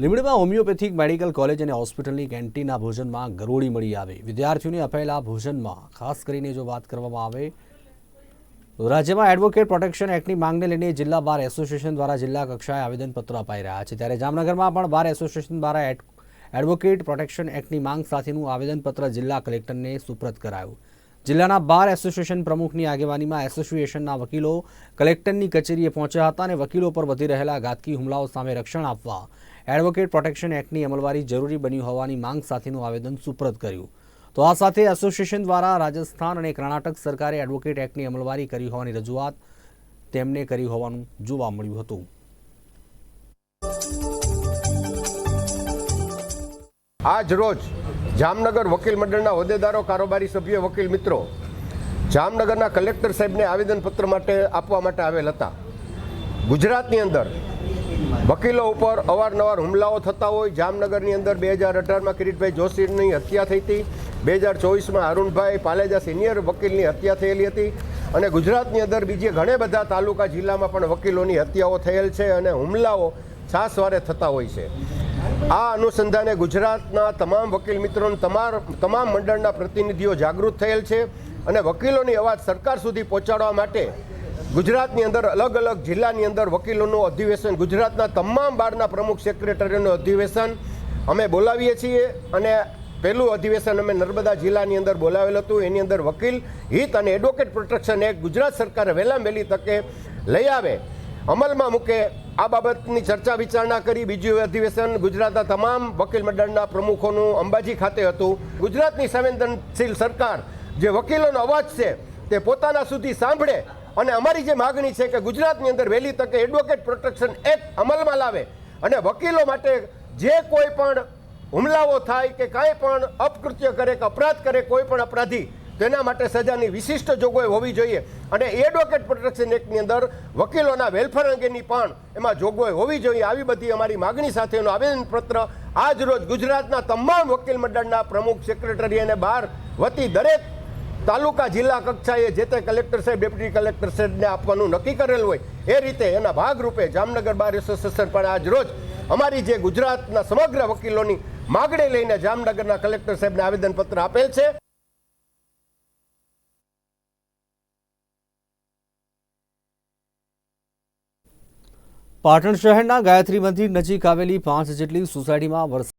લીંબડીમાં homeopathic medical college અને હોસ્પિટલની કેન્ટીનના ભોજનમાં ગરોળી મળી આવી. વિદ્યાર્થીઓને અપાયેલા ભોજનમાં, ખાસ કરીને જો વાત કરવામાં આવે, તો રાજ્યમાં એડવોકેટ પ્રોટેક્શન એક્ટની માંગને લઈને જિલ્લા બાર એસોસિએશન દ્વારા જિલ્લા કક્ષાએ આવેદનપત્ર અપાઈ રહ્યા છે. ત્યારે જામનગરમાં પણ બાર એસોસિએશન દ્વારા એડ- એડવોકેટ પ્રોટેક્શન એક્ટની માંગ સાથેનું આવેદનપત્ર જિલ્લા કલેક્ટરને સુપ્રત કરાયું. જિલ્લાના બાર એસોસિએશન પ્રમુખની આગેવાનીમાં એસોસિએશનના વકીલો કલેક્ટરની કચેરીએ પહોંચ્યા હતા અને વકીલો પર વધી રહેલા ઘાતકી હુમલાઓ સામે રક્ષણ આપવા એડવોકેટ પ્રોટેક્શન એક્ટની અમલવારી જરૂરી બની હોવાની માંગ સાથેનું આવેદન સુપ્રત કર્યું. તો આ સાથે એસોસિએશન દ્વારા રાજસ્થાન અને કર્ણાટક સરકારે એડવોકેટ એક્ટની અમલવારી કરી હોવાની રજૂઆત તેમને કરી હોવાનું જોવા મળ્યું હતું. આજ રોજ જામનગર વકીલ મંડળના હોદ્દેદારો, કારોબારી સભ્યો, વકીલ મિત્રો જામનગરના કલેક્ટર સાહેબને આવેદનપત્ર માટે આપવા માટે આવેલ હતા. ગુજરાતની અંદર વકીલો ઉપર અવારનવાર હુમલાઓ થતા હોય. જામનગરની અંદર બે હજાર અઢારમાં કિરીટભાઈ જોશીની હત્યા થઈ હતી. બે હજાર ચોવીસમાં અરુણભાઈ પાલેજા સિનિયર વકીલની હત્યા થયેલી હતી. અને ગુજરાતની અંદર બીજે ઘણે બધા તાલુકા જિલ્લામાં પણ વકીલોની હત્યાઓ થયેલ છે અને હુમલાઓ છાસવારે થતા હોય છે. આ અનુસંધાને ગુજરાતના તમામ વકીલ મિત્રોને તમામ તમામ મંડળના પ્રતિનિધિઓ જાગૃત થયેલ છે અને વકીલોની અવાજ સરકાર સુધી પહોંચાડવા માટે ગુજરાતની અંદર અલગ અલગ જિલ્લાની અંદર વકીલોનું અધિવેશન, ગુજરાતના તમામ બારના પ્રમુખ સેક્રેટરીનું અધિવેશન અમે બોલાવીએ છીએ અને પહેલું અધિવેશન અમે નર્મદા જિલ્લાની અંદર બોલાવેલ હતું. એની અંદર વકીલ, હિત અને એડવોકેટ પ્રોટેક્શન એક્ટ ગુજરાત સરકારે વહેલા વહેલી તકે લઈ આવે. અમલમાં મૂકે આ બાબતની ચર્ચા વિચારણા કરી. બીજું અધિવેશન ગુજરાતના તમામ વકીલ મંડળના પ્રમુખોનું અંબાજી ખાતે હતું. ગુજરાતની સંવેદનશીલ સરકાર જે વકીલોનો અવાજ છે તે પોતાના સુધી સાંભળે અને અમારી જે માગણી છે કે ગુજરાતની અંદર વહેલી તકે એડવોકેટ પ્રોટેક્શન એક્ટ અમલમાં લાવે અને વકીલો માટે જે કોઈ પણ હુમલાઓ થાય કે કાંઈ પણ અપકૃત્ય કરે કે અપરાધ કરે, કોઈ પણ અપરાધી, તેના માટે સજાની વિશિષ્ટ જોગવાઈ હોવી જોઈએ. અને એડવોકેટ પ્રોટેક્શન એક્ટની અંદર વકીલોના વેલફેર અંગેની પણ એમાં જોગવાઈ હોવી જોઈએ. આવી બધી અમારી માગણી સાથેનું આવેદનપત્ર આજ રોજ ગુજરાતના તમામ વકીલ મંડળના પ્રમુખ, સેક્રેટરી અને બાર વતી દરેક તાલુકા જિલ્લા કક્ષાએ જે તે કલેક્ટર સાહેબ, ડેપ્યુટી કલેક્ટર સાહેબને આપવાનું નક્કી કરેલ હોય એ રીતે એના ભાગરૂપે જામનગર બાર એસોસિએશન પણ આજ અમારી જે ગુજરાતના સમગ્ર વકીલોની માગણી લઈને જામનગરના કલેક્ટર સાહેબને આવેદનપત્ર આપેલ છે. પાટણ શહેરના ગાયત્રી મંદિર નજીક આવેલી પાંચ જેટલી સોસાયટીમાં વરસાદ